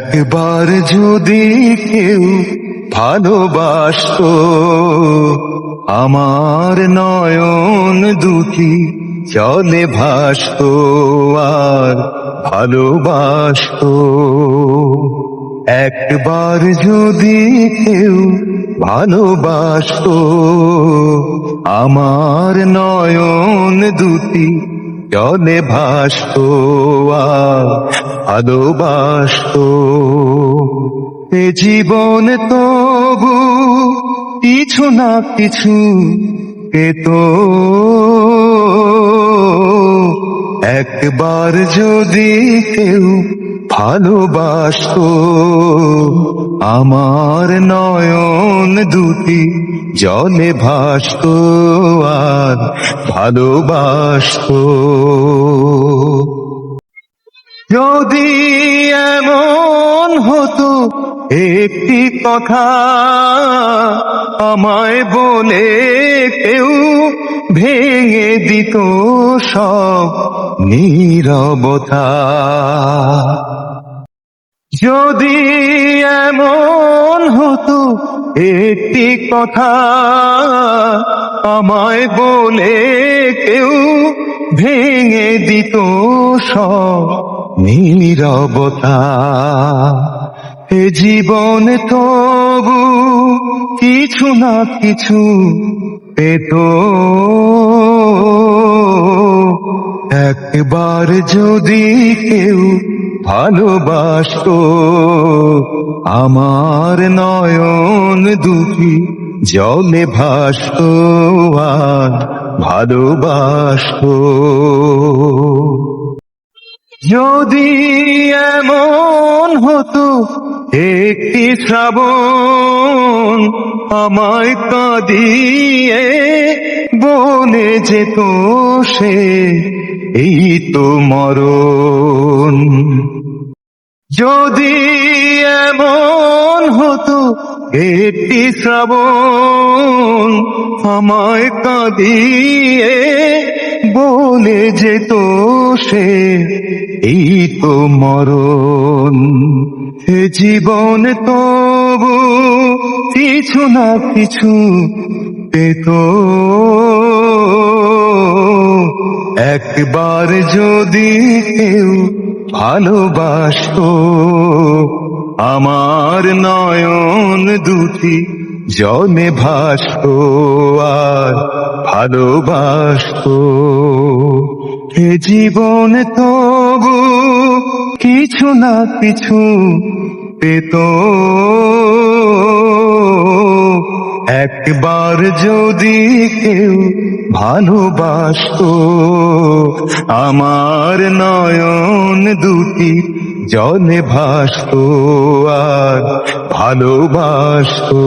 একবার যদি কেউ ভালোবাসতো, আমার নয়ন দুটি চলে ভাসতো আর ভালোবাসতো। একবার যদি কেউ ভালোবাসতো, আমার নয়ন দুটি জলে ভাসতো ভালোবাসতো এ জীবন তবু কিছু না কিছু পেত। একবার যদি কেউ ভালোবাসতো, আমার নয়ন দুটি জলে ভাসতো আর ভালোবাসতো। যদি এমন হতো একটি কথা আমায় বলে কেউ ভেঙে দিত সব নীরবতা। যদি এমন হতো একটি কথা আমায় বলে কেউ ভেঙে দিত সব নীরবতা। এ জীবন, তবু কিছু না কিছু পেত। একবার যদি কেউ ভালোবাসতো। আমার নয়ন দুটি জলে ভাসতো আর ভালোবাসতো। যদি এমন হতো একটি শ্রাবণ আমায় কাঁদিয়ে বলে যেত সে এই তো মরণ। যদি এমন হতো একটি শ্রাবণ, আমায় কাঁদিয়ে বলে যেত সে, এই তো মরণ। এ জীবন তবু কিছু না কিছু পেত। একবার যদি কেউ ভালোবাসতো, আমার নয়ন দুটি জলে ভাসতো আর ভালোবাসতো। এ জীবন তবু কিছু না কিছু পেত। একবার যদি কেউ ভালোবাসতো আমার নয়ন দুটি জলে ভাসত আর ভালোবাসতো।